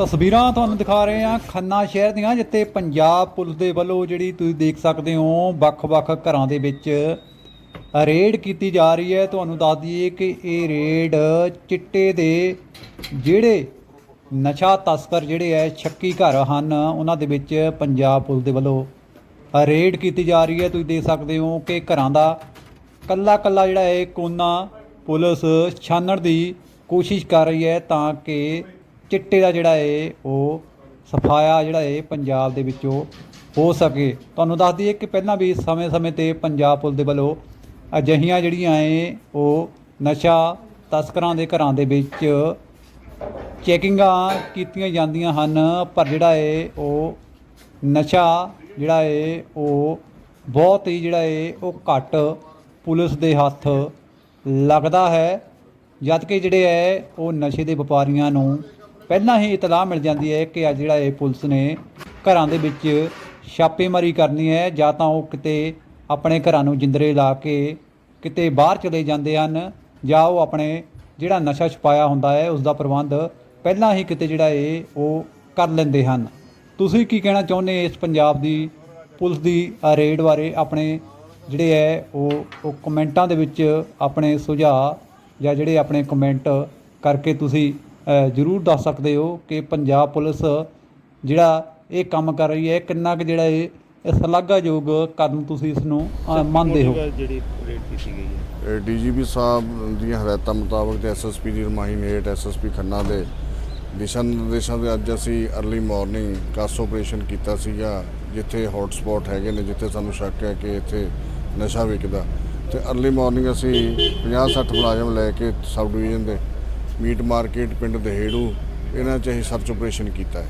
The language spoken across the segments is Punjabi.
ਤਸਵੀਰਾਂ ਤੁਹਾਨੂੰ ਦਿਖਾ ਰਹੇ ਹਾਂ ਖੰਨਾ ਸ਼ਹਿਰ ਦੀਆਂ, ਜਿੱਥੇ ਪੰਜਾਬ ਪੁਲਿਸ ਦੇ ਵੱਲੋਂ ਜਿਹੜੀ ਤੁਸੀਂ ਦੇਖ ਸਕਦੇ ਹੋ ਵੱਖ-ਵੱਖ ਘਰਾਂ ਦੇ ਵਿੱਚ ਰੇਡ ਕੀਤੀ ਜਾ ਰਹੀ ਹੈ। ਤੁਹਾਨੂੰ ਦੱਸ ਦਈਏ ਕਿ ਇਹ ਰੇਡ ਚਿੱਟੇ ਦੇ ਜਿਹੜੇ ਨਸ਼ਾ ਤਸਕਰ ਜਿਹੜੇ ਹੈ, ਸ਼ੱਕੀ ਘਰ ਹਨ, ਉਹਨਾਂ ਦੇ ਵਿੱਚ ਪੰਜਾਬ ਪੁਲਿਸ ਦੇ ਵੱਲੋਂ ਰੇਡ ਕੀਤੀ ਜਾ ਰਹੀ ਹੈ। ਤੁਸੀਂ ਦੇਖ ਸਕਦੇ ਹੋ ਕਿ ਘਰਾਂ ਦਾ ਕੱਲਾ ਕੱਲਾ ਜਿਹੜਾ ਹੈ ਕੋਨਾ ਪੁਲਿਸ ਛਾਨਣ ਦੀ ਕੋਸ਼ਿਸ਼ ਕਰ ਰਹੀ ਹੈ ਤਾਂ ਕਿ ਚਿੱਟੇ ਦਾ ਜਿਹੜਾ ਹੈ ਉਹ ਸਫਾਇਆ ਜਿਹੜਾ ਹੈ ਪੰਜਾਬ ਦੇ ਵਿੱਚੋਂ ਹੋ ਸਕੇ। ਤੁਹਾਨੂੰ ਦੱਸ ਦਈਏ ਕਿ ਪਹਿਲਾਂ ਵੀ ਸਮੇਂ-ਸਮੇਂ ਤੇ ਪੰਜਾਬ ਪੁਲਿਸ ਦੇ ਵੱਲੋਂ ਅਜਿਹੀਆਂ ਜਿਹੜੀਆਂ ਏ, ਉਹ ਨਸ਼ਾ ਤਸਕਰਾਂ ਦੇ ਘਰਾਂ ਦੇ ਵਿੱਚ ਚੈਕਿੰਗਾਂ ਕੀਤੀਆਂ ਜਾਂਦੀਆਂ ਹਨ, ਪਰ ਜਿਹੜਾ ਹੈ ਉਹ ਨਸ਼ਾ ਜਿਹੜਾ ਹੈ ਉਹ ਬਹੁਤ ਹੀ ਜਿਹੜਾ ਹੈ ਉਹ ਘੱਟ ਪੁਲਿਸ ਦੇ ਹੱਥ ਲੱਗਦਾ ਹੈ। ਜਦ ਕਿ ਜਿਹੜੇ ਹੈ ਉਹ ਨਸ਼ੇ ਦੇ ਵਪਾਰੀਆਂ ਨੂੰ ਪਹਿਲਾਂ ਹੀ ਇਤਲਾਹ ਮਿਲ ਜਾਂਦੀ ਹੈ ਕਿ ਅੱਜ ਜਿਹੜਾ ਇਹ ਪੁਲਿਸ ਨੇ ਘਰਾਂ ਦੇ ਵਿੱਚ ਛਾਪੇਮਾਰੀ ਕਰਨੀ ਹੈ, ਜਾਂ ਤਾਂ ਉਹ ਕਿਤੇ ਆਪਣੇ ਘਰਾਂ ਨੂੰ ਜਿੰਦਰੇ ਲਾ ਕੇ ਕਿਤੇ ਬਾਹਰ ਚਲੇ ਜਾਂਦੇ ਹਨ, ਜਾਂ ਉਹ ਆਪਣੇ ਜਿਹੜਾ ਨਸ਼ਾ ਛੁਪਾਇਆ ਹੁੰਦਾ ਹੈ ਉਸ ਦਾ ਪ੍ਰਬੰਧ ਪਹਿਲਾਂ ਹੀ ਕਿਤੇ ਜਿਹੜਾ ਇਹ ਉਹ ਕਰ ਲੈਂਦੇ ਹਨ। ਤੁਸੀਂ ਕੀ ਕਹਿਣਾ ਚਾਹੁੰਦੇ ਇਸ ਪੰਜਾਬ ਦੀ ਪੁਲਿਸ ਦੀ ਰੇਡ ਬਾਰੇ? ਆਪਣੇ ਜਿਹੜੇ ਹੈ, ਉਹ ਉਹ ਕਮੈਂਟਾਂ ਦੇ ਵਿੱਚ ਆਪਣੇ ਸੁਝਾਅ ਜਾਂ ਜਿਹੜੇ ਆਪਣੇ ਕਮੈਂਟ ਕਰਕੇ ਤੁਸੀਂ ਜ਼ਰੂਰ ਦੱਸ ਸਕਦੇ ਹੋ ਕਿ ਪੰਜਾਬ ਪੁਲਿਸ ਜਿਹੜਾ ਇਹ ਕੰਮ ਕਰ ਰਹੀ ਹੈ ਕਿੰਨਾ ਕੁ ਜਿਹੜਾ ਇਹ ਸ਼ਲਾਘਾਯੋਗ ਕਦਮ ਤੁਸੀਂ ਇਸ ਨੂੰ ਮੰਨਦੇ ਹੋ? ਜਿਹੜੀ ਰੇਡ ਕੀਤੀ ਗਈ ਹੈ। ਡੀਜੀਪੀ ਸਾਹਿਬ ਦੀਆਂ ਹਦਾਇਤਾਂ ਮੁਤਾਬਕ ਤੇ ਐਸਐਸਪੀ ਦੀ ਰਮਾਈ ਹੇਠ ਐਸਐਸਪੀ ਖੰਨਾ ਦੇ ਦਿਸ਼ਾ ਨਿਰਦੇਸ਼ਾਂ ਦੇ ਅੱਜ ਅਸੀਂ ਅਰਲੀ ਮਾਰਨਿੰਗ ਕਾਸ ਆਪਰੇਸ਼ਨ ਕੀਤਾ ਸੀਗਾ ਜਿੱਥੇ ਹੌਟ ਸਪੌਟ ਹੈਗੇ ਨੇ ਜਿੱਥੇ ਸਾਨੂੰ ਸ਼ੱਕ ਹੈ ਕਿ ਇੱਥੇ ਨਸ਼ਾ ਵਿਕਦਾ। ਤੇ ਅਰਲੀ ਮਾਰਨਿੰਗ ਅਸੀਂ 50-60 ਮੁਲਾਜ਼ਮ ਲੈ ਕੇ ਸਬ ਡਿਵੀਜ਼ਨ ਦੇ ਮੀਟ ਮਾਰਕੀਟ ਪਿੰਡ ਦਹੇੜੂ ਇਹਨਾਂ 'ਚ ਅਸੀਂ ਸਰਚ ਆਪਰੇਸ਼ਨ ਕੀਤਾ ਹੈ।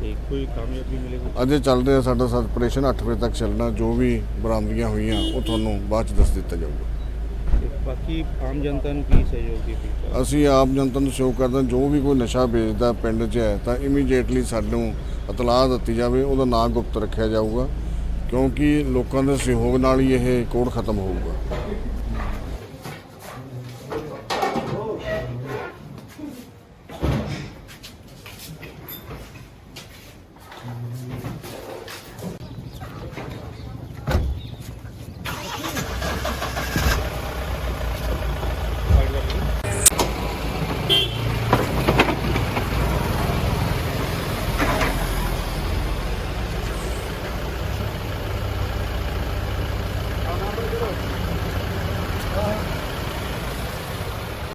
ਤੇ ਕੋਈ ਕਾਮਯਾਬੀ ਮਿਲੇਗੀ ਅਜੇ ਚੱਲ ਰਿਹਾ ਸਾਡਾ ਸਰਚ ਆਪਰੇਸ਼ਨ 8 ਵਜੇ ਤੱਕ ਚੱਲਣਾ ਜੋ ਵੀ ਬਰਾਮਦੀਆਂ ਹੋਈਆਂ ਉਹ ਤੁਹਾਨੂੰ ਬਾਅਦ ਚ ਦੱਸ ਦਿੱਤਾ ਜਾਊਗਾ। ਤੇ ਬਾਕੀ ਆਮ ਜਨਤਾ ਨੂੰ ਕੀ ਸਹਿਯੋਗ ਦੀ ਅਪੀਲ ਅਸੀਂ ਆਪ ਜਨਤਾ ਨੂੰ ਸ਼ੋਅ ਕਰਦੇ ਹਾਂ ਜੋ ਵੀ ਕੋਈ ਨਸ਼ਾ ਵੇਚਦਾ ਪਿੰਡ 'ਚ ਹੈ ਤਾਂ ਇਮੀਡੀਏਟਲੀ ਸਾਨੂੰ ਇਤਲਾਹ ਦਿੱਤੀ ਜਾਵੇ ਉਹਦਾ ਨਾਂ ਗੁਪਤ ਰੱਖਿਆ ਜਾਊਗਾ ਕਿਉਂਕਿ ਲੋਕਾਂ ਦੇ ਸਹਿਯੋਗ ਨਾਲ ਹੀ ਇਹ ਕੋਡ ਖਤਮ ਹੋਊਗਾ।